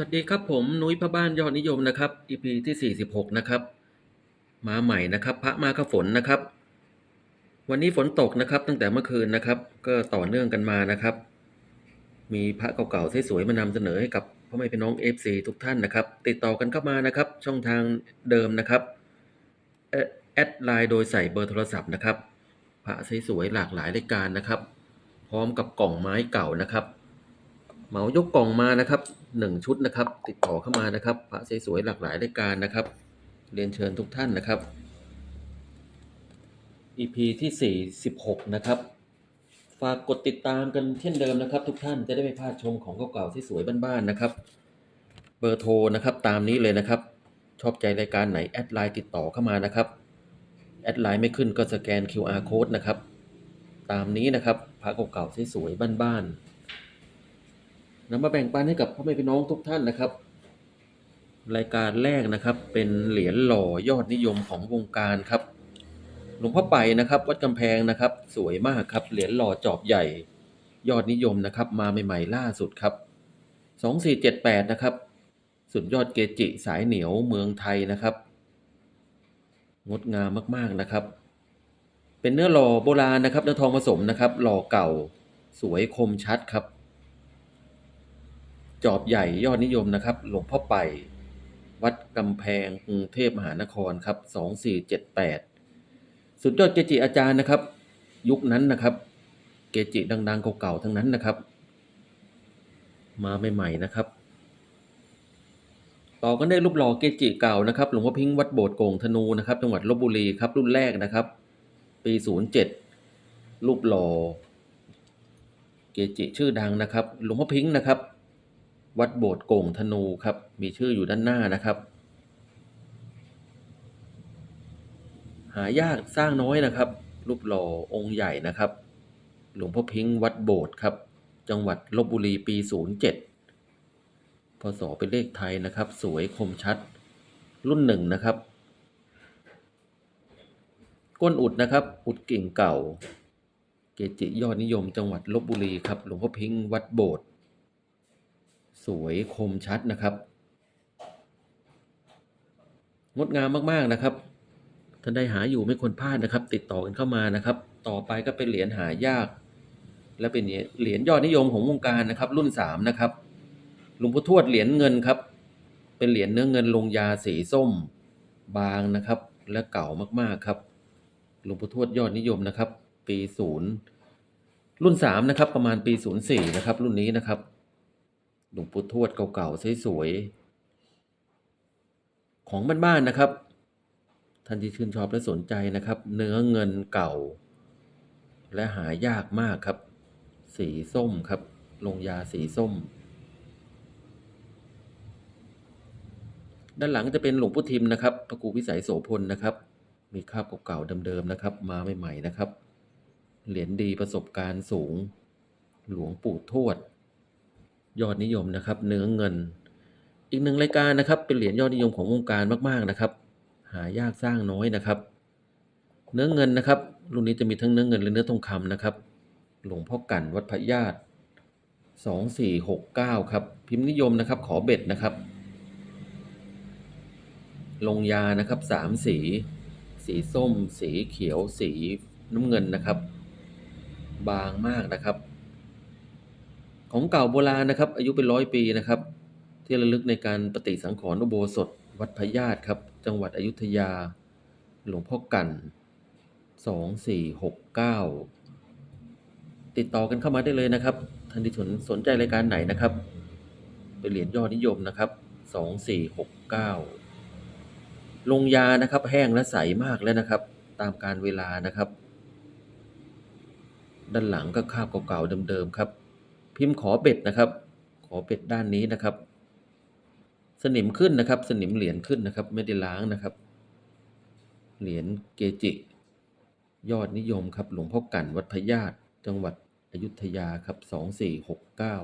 วัสดีครับผมนุ้ยพระบ้านยอดนิยมนะครับ EP ที่ 46 นะครับ มาใหม่นะครับ พระมากับฝนนะครับ วันนี้ฝนตกนะครับ ตั้งแต่เมื่อคืนนะครับ ก็ต่อเนื่องกันมานะครับ มีพระเก่าๆสวยๆมานำเสนอให้กับพ่อแม่พี่น้อง FC ทุกท่านนะครับ ติดต่อกันเข้ามานะครับ ช่องทางเดิมนะครับแอดไลน์โดยใส่เบอร์โทรศัพท์นะครับ พระสวยๆหลากหลายรายการนะครับ พร้อมกับกล่องไม้เก่านะครับ เหมายกกล่องมานะครับหนึ่งชุดนะครับ ติดต่อเข้ามานะครับพระสวยๆหลากหลายรายการนะครับ เรียนเชิญทุกท่านนะครับ EP ที่ 46 นะครับ ฝากกดติดตามกันเช่นเดิมนะครับ ทุกท่านจะได้ไม่พลาดชมของเก่าๆที่สวยบ้านๆนะครับ เบอร์โทรนะครับตามนี้เลยนะครับ ชอบใจรายการไหนแอดไลน์ติดต่อเข้ามานะครับแอดไลน์ไม่ขึ้นก็สแกน QR code นะครับ ตามนี้นะครับพระเก่าๆสวยๆบ้านๆ นำมาแบ่งปันให้กับพ่อแม่พี่น้องทุกท่านนะครับ รายการแรกนะครับ เป็นเหรียญหล่อยอดนิยมของวงการครับ หลวงพ่อไปนะครับ วัดกำแพงนะครับ สวยมากครับ เหรียญหล่อจอบใหญ่ ยอดนิยมนะครับ มาใหม่ๆล่าสุดครับสองสี่เจ็ดแปดนะครับ สุดยอดเกจิสายเหนียวเมืองไทยนะครับ งดงามมากๆนะครับ เป็นเนื้อหล่อโบราณนะครับเนื้อทองผสมนะครับ หล่อเก่า สวยคมชัดครับ จอบใหญ่ยอดนิยมนะครับ หลวงพ่อไป วัดกำแพงกรุงเทพมหานครครับสองสี่เจ็ดแปดสุดยอดเกจิอาจารย์นะครับ ยุคนั้นนะครับ เกจิดัง ๆ เก่าๆทั้งนั้นนะครับ มาใหม่ๆนะครับ ต่อกันได้รูปหล่อเกจิเก่านะครับหลวงพ่อพิงค์วัดโบสถ์โกงธนูนะครับ จังหวัดลบบุรีครับ รุ่นแรกนะครับ ปีศูนย์เจ็ดรูปหล่อเกจิชื่อดังนะครับ หลวงพ่อพิงค์นะครับ วัดโบสถ์โก่งธนูครับ มีชื่ออยู่ด้านหน้านะครับ หายากสร้างน้อยนะครับ รูปหล่อองค์ใหญ่นะครับ หลวงพ่อพิงค์วัดโบสถ์ครับ จังหวัดลบบุรีปี 07พศเป็นเลขไทยนะครับ สวยคมชัด รุ่นหนึ่งนะครับ ก้นอุดนะครับ อุดกิ่งเก่า เกจิยอดนิยมจังหวัดลบบุรีครับ หลวงพ่อพิงค์วัดโบสถ์ สวยคมชัดนะครับ งดงามมากๆนะครับท่านใดหาอยู่ไม่ควรพลาดนะครับ ติดต่อกันเข้ามานะครับ ต่อไปก็เป็นเหรียญหายาก และเป็นเหรียญยอดนิยมของวงการนะครับ รุ่นสามนะครับหลวงพ่อทวดเหรียญเงินครับ เป็นเหรียญเนื้อเงินลงยาสีส้มบางนะครับ และเก่ามากๆครับหลวงพ่อทวดยอดนิยมนะครับ ปีศูนย์รุ่นสามนะครับประมาณปีศูนย์สี่นะครับรุ่นนี้นะครับ หลวงปู่ทวดเก่าๆสวยๆของบ้านๆนะครับ ท่านที่ชื่นชอบและสนใจนะครับ เนื้อเงินเก่า และหายากมากครับ สีส้มครับ ลงยาสีส้ม ด้านหลังจะเป็นหลวงพ่อทิมนะครับพระครูวิสัยโสพลนะครับ มีคราบเก่าๆเดิมๆนะครับ มาใหม่ๆนะครับ เหรียญดีประสบการณ์สูง หลวงปู่ทวด ยอดนิยมนะครับ เนื้อเงิน อีกหนึ่งรายการนะครับเป็นเหรียญยอดนิยมของวงการมากๆนะครับ หายากสร้างน้อยนะครับ เนื้อเงินนะครับรุ่นนี้จะมีทั้งเนื้อเงินและเนื้อทองคำนะครับ หลวงพ่อกันวัดพระญาติสองสี่หกเก้าครับพิมพ์นิยมนะครับขอเบ็ดนะครับ ลงยานะครับสามสี สีส้ม สีเขียว สีน้ำเงินนะครับ บางมากนะครับ ของเก่าโบราณนะครับ อายุเป็นร้อยปีนะครับ ที่ระลึกในการปฏิสังขรณ์อุโบสถ วัดพญาตครับ จังหวัดอยุธยา หลวงพ่อกันสองสี่หกเก้าติดต่อกันเข้ามาได้เลยนะครับท่านที่สนสนใจรายการไหนนะครับ เป็นเหรียญยอดนิยมนะครับสองสี่หกเก้าลงยานะครับ แห้งและใสมากแล้วนะครับ ตามการเวลานะครับ ด้านหลังก็คาบเก่าๆเดิมๆครับ พิมพ์ขอเบ็ดนะครับ ขอเบ็ดด้านนี้นะครับ สนิมขึ้นนะครับ สนิมเหรียญขึ้นนะครับ ไม่ได้ล้างนะครับ เหรียญเกจิ ยอดนิยมครับ หลวงพ่อกันวัดพญาติจังหวัดอยุธยาครับสองสี่หกเก้า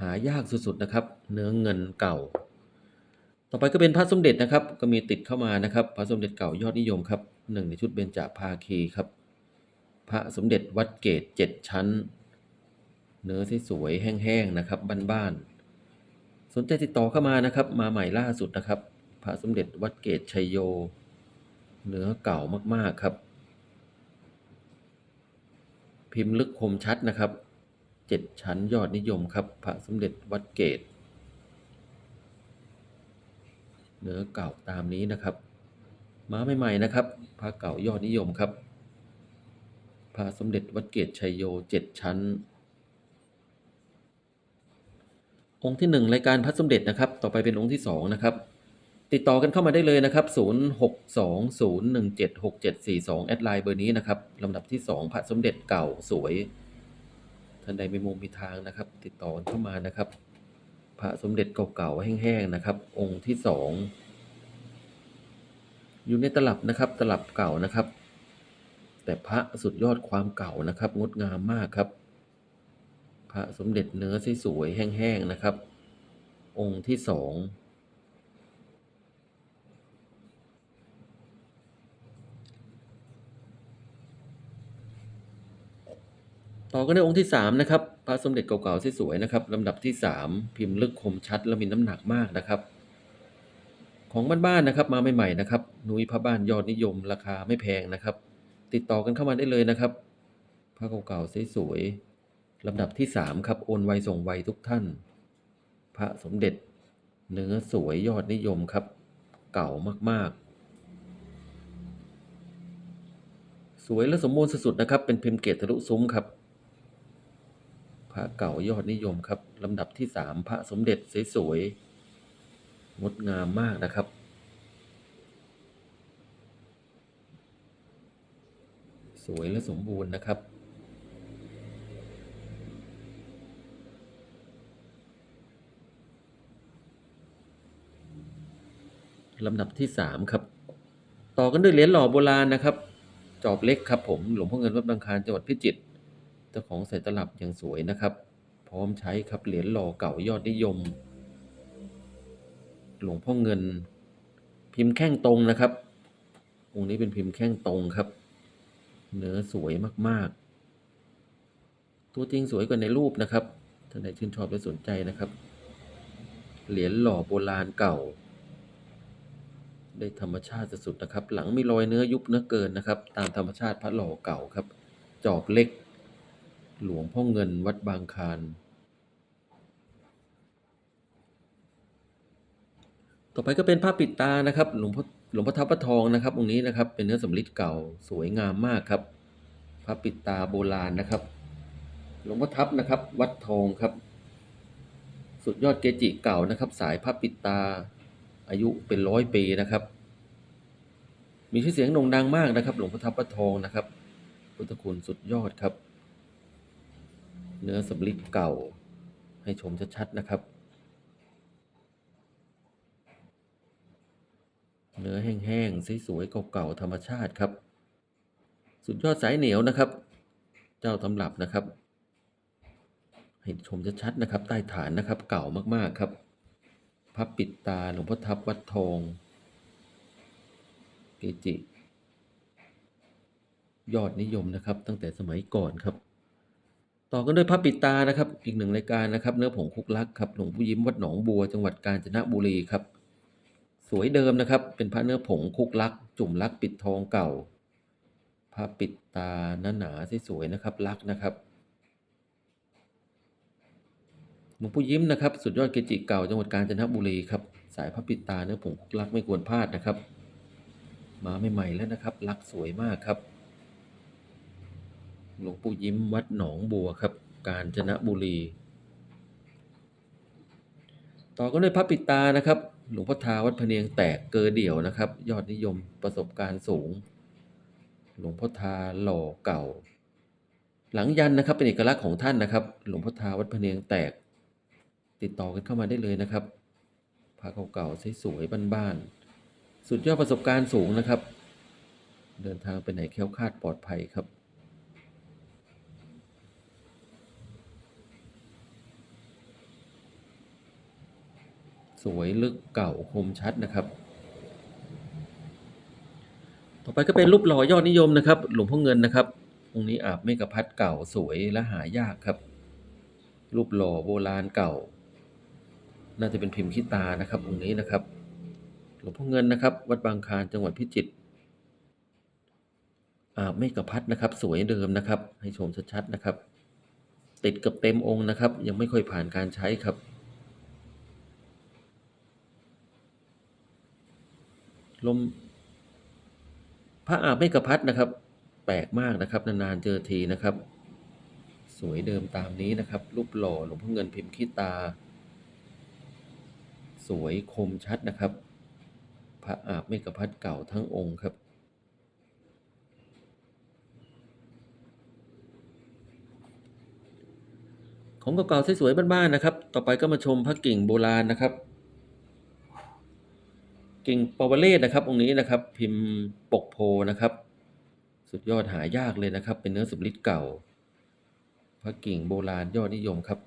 หายากสุดๆนะครับ เนื้อเงินเก่า ต่อไปก็เป็นพระสมเด็จนะครับ ก็มีติดเข้ามานะครับ พระสมเด็จเก่ายอดนิยมครับหนึ่งในชุดเบญจภาคีครับ พระสมเด็จวัดเกตเจ็ดชั้น เนื้อสวยแห้งๆนะครับบ้านๆสนใจติดต่อเข้ามานะครับ มาใหม่ล่าสุดนะครับ พระสมเด็จวัดเกตชัยโย เนื้อเก่ามากๆครับ พิมพ์ลึกคมชัดนะครับเจ็ดชั้นยอดนิยมครับ พระสมเด็จวัดเกตเนื้อเก่าตามนี้นะครับมาใหม่ๆนะครับพระเก่ายอดนิยมครับพระสมเด็จวัดเกตชัยโยเจ็ดชั้น องค์ที่หนึ่งรายการพระสมเด็จนะครับ ต่อไปเป็นองค์ที่สองนะครับ ติดต่อกันเข้ามาได้เลยนะครับ0620176742แอดไลน์เบอร์นี้นะครับลำดับที่ 2 พระสมเด็จเก่าสวย ท่านใดมีมุมมีทางนะครับ ติดต่อกันเข้ามานะครับ พระสมเด็จเก่าๆแห้งๆนะครับ องค์ที่สองอยู่ในตลับนะครับ ตลับเก่านะครับ แต่พระสุดยอดความเก่านะครับ งดงามมากครับ ระสมเด็จเนื้อสวยๆแห้งๆนะครับ องค์ที่สองต่อกันองค์ที่สามนะครับ พระสมเด็จเก่าๆสวยๆนะครับลำดับที่สามพิมพ์ลึกคมชัดและมีน้ำหนักมากนะครับ ของบ้านๆนะครับมาใหม่ๆนะครับนุ้ยพระบ้านยอดนิยมราคาไม่แพงนะครับ ติดต่อกันเข้ามาได้เลยนะครับ พระเก่าๆสวยๆ ลำดับที่สามครับ โอนไวส่งไวทุกท่าน พระสมเด็จ เนื้อสวยยอดนิยมครับ เก่ามากๆ สวยและสมบูรณ์สุดๆนะครับ เป็นพิมพ์เกตทะลุซุ้มครับ พระเก่ายอดนิยมครับลำดับที่สามพระสมเด็จสวยๆงดงามมากนะครับสวยและสมบูรณ์นะครับ ลำดับที่สามครับ ต่อกันด้วยเหรียญหล่อโบราณนะครับ จอบเล็กครับผมหลวงพ่อเงินวัดบางคานจังหวัดพิจิตรเจ้าของใส่ตลับอย่างสวยนะครับ พร้อมใช้ครับเหรียญหล่อเก่ายอดนิยม หลวงพ่อเงิน พิมพ์แข้งตรงนะครับองค์นี้เป็นพิมพ์แข้งตรงครับ เนื้อสวยมากๆ ตัวจริงสวยกว่าในรูปนะครับท่านใดชื่นชอบและสนใจนะครับ เหรียญหล่อโบราณเก่า ได้ธรรมชาติสุดๆนะครับ หลังมีรอยเนื้อยุบเนื้อเกินนะครับ ตามธรรมชาติพระหล่อเก่าครับ จอบเล็ก หลวงพ่อเงินวัดบางคานต่อไปก็เป็นผ้าปิดตานะครับ หลวงพ่อหลวงพ่อทับพระทองนะครับองค์นี้นะครับ เป็นเนื้อสำริดเก่าสวยงามมากครับผ้าปิดตาโบราณนะครับ หลวงพ่อทับนะครับ วัดทองครับ สุดยอดเกจิเก่านะครับ สายผ้าปิดตา อายุเป็นร้อยปีนะครับ มีชื่อเสียงโด่งดังมากนะครับ หลวงพ่อทับพระทองนะครับ พุทธคุณสุดยอดครับ เนื้อสำริดเก่าให้ชมชัดๆนะครับ เนื้อแห้งๆสวยๆเก่าๆธรรมชาติครับ สุดยอดสายเหนียวนะครับ เจ้าตำรับนะครับ ให้ชมชัดๆนะครับ ใต้ฐานนะครับ เก่ามากๆครับ พับปิดตาหลวงพ่อทับวัดทองเกจิ ยอดนิยมนะครับ ตั้งแต่สมัยก่อนครับ ต่อกันด้วยพระปิดตานะครับ อีกหนึ่งรายการนะครับ เนื้อผงคุกลักครับหลวงผู้ยิ้มวัดหนองบัวจังหวัดกาญจนบุรีครับ สวยเดิมนะครับ เป็นพระเนื้อผงคุกลัก จุ่มลักปิดทองเก่าพระปิดตาหนาหนาๆสวยๆนะครับลักนะครับหล วงผู้ยิ้มนะครับ สุดยอดเกจิเก่าจังหวัดกาญจนบุรีครับ สายพระปิตาเนื้อผงคุกลักไม่ควรพลาดนะครับ มาใหม่ๆแล้วนะครับลักสวยมากครับ หลวงปู่ยิ้มวัดหนองบัวครับ กาญจนบุรี ต่อกันด้วยพระปิตานะครับ หลวงพ่อทาวัดพะเนียงแตกเกอเดี่ยวนะครับ ยอดนิยมประสบการณ์สูง หลวงพ่อทาหล่อเก่า หลังยันนะครับเป็นเอกลักษณ์ของท่านนะครับ หลวงพ่อทาวัดพะเนียงแตก ติดต่อกันเข้ามาได้เลยนะครับพระเก่าๆสวยๆบ้านๆสุดยอดประสบการณ์สูงนะครับ เดินทางไปไหนแค้วคาดปลอดภัยครับสวยลึกเก่าคมชัดนะครับ ต่อไปก็เป็นรูปหล่อยอดนิยมนะครับ หลวงพ่อเงินนะครับองค์นี้อาบเมกะพัดเก่าสวยและหายากครับ รูปหล่อโบราณเก่า น่าจะเป็นพิมพ์ขี้ตานะครับองค์นี้นะครับ หลวงพ่อเงินนะครับ วัดบางคานจังหวัดพิจิตรอาบเมฆพัดนะครับ สวยเดิมนะครับ ให้ชมชัดๆนะครับ ติดกับเต็มองค์นะครับ ยังไม่ค่อยผ่านการใช้ครับ ลมพระอาบเมฆพัดนะครับ แปลกมากนะครับ นานๆเจอทีนะครับ สวยเดิมตามนี้นะครับ รูปหล่อหลวงพ่อเงินพิมพ์ขี้ตา สวยคมชัดนะครับ พระอาบเมฆพัดเก่าทั้งองค์ครับของเก่าๆสวยๆบ้านๆนะครับ ต่อไปก็มาชมพระกิ่งโบราณนะครับ กิ่งปวเรศนะครับ องค์นี้นะครับ พิมพ์ปกโพนะครับ สุดยอดหายากเลยนะครับ เป็นเนื้อสุบลิตเก่า พระกิ่งโบราณยอดนิยมครับ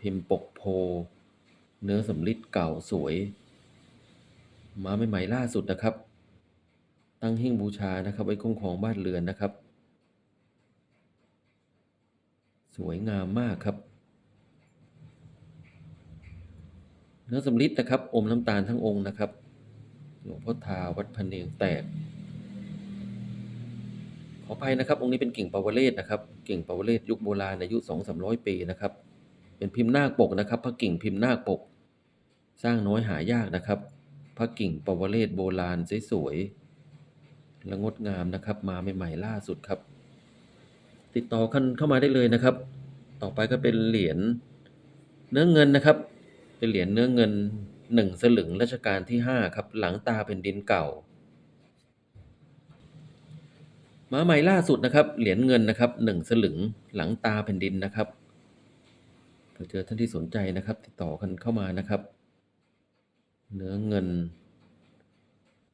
พิมพ์ปกโพ เนื้อสำลิดเก่าสวยมาใหม่ๆล่าสุดนะครับ ตั้งหิ้งบูชานะครับไว้คุ้มครองบ้านเรือนนะครับ สวยงามมากครับ เนื้อสำลิดนะครับ อมน้ำตาลทั้งองค์นะครับ หลวงพ่อทาวัดพะเนียงแตกขออภัยนะครับองค์นี้เป็นกิ่งปาวเรศนะครับกิ่งปาวเรศยุคโบราณอายุสองสามร้อยปีนะครับ เป็นพิมพ์นาคปกนะครับพระกิ่งพิมพ์นาคปก สร้างน้อยหายากนะครับ พระกิ่งปาวเรศโบราณสวยๆและงดงามนะครับ มาใหม่ๆล่าสุดครับ ติดต่อกันเข้ามาได้เลยนะครับ ต่อไปก็เป็นเหรียญเนื้อเงินนะครับ เป็นเหรียญเนื้อเงินหนึ่งสลึงรัชกาลที่ห้าครับ หลังตาเป็นดินเก่ามาใหม่ล่าสุดนะครับ เหรียญเงินนะครับหนึ่งสลึงหลังตาแผ่นดินนะครับเผื่อเจอท่านที่สนใจนะครับ ติดต่อกันเข้ามานะครับ เนื้อเงิน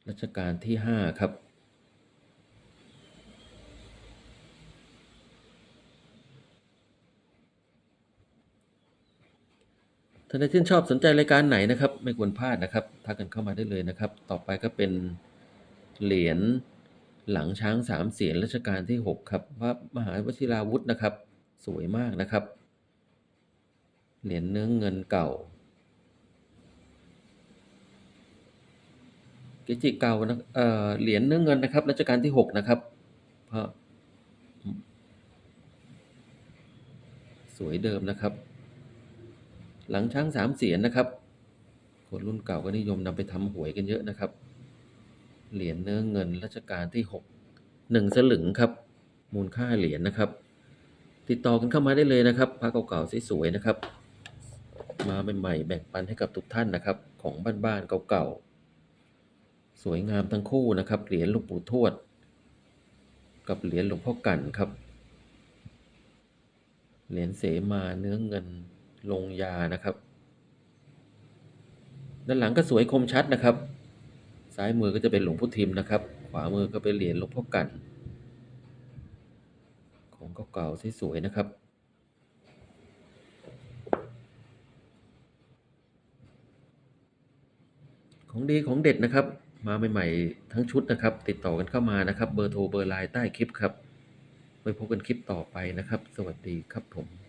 รัชกาลที่ห้าครับ ท่านใดที่ชอบสนใจรายการไหนนะครับ ไม่ควรพลาดนะครับทักกันเข้ามาได้เลยนะครับ ต่อไปก็เป็นเหรียญหลังช้างสามเสียนรัชกาลที่หกครับพระมหาวชิราวุธนะครับ สวยมากนะครับ เหรียญเนื้อเงินเก่า เกจิเก่านะเอ่อเหรียญเนื้อเงินนะครับรัชกาลที่หกนะครับพระสวยเดิมนะครับ หลังช้างสามเสียนนะครับ คนรุ่นเก่าก็นิยมนำไปทำหวยกันเยอะนะครับ เหรียญเนื้อเงินรัชกาลที่หกหนึ่งสลึงครับ มูลค่าเหรียญนะครับ ติดต่อกันเข้ามาได้เลยนะครับพระเก่าๆสวยๆนะครับ มาใหม่ๆแบ่งปันให้กับทุกท่านนะครับ ของบ้านๆเก่าๆ สวยงามทั้งคู่นะครับเหรียญหลวงปู่ทวด กับเหรียญหลวงพ่อกั่นครับเหรียญเสมาเนื้อเงินลงยานะครับ ด้านหลังก็สวยคมชัดนะครับ ซ้ายมือก็จะเป็นหลวงพ่อทิมนะครับ ขวามือก็เป็นเหรียญหลวงพ่อกันของเก่าๆสวยๆนะครับของดีของเด็ดนะครับ มาใหม่ๆทั้งชุดนะครับ ติดต่อกันเข้ามานะครับ เบอร์โทรเบอร์ไลน์ใต้คลิปครับไว้พบกันคลิปต่อไปนะครับ สวัสดีครับผม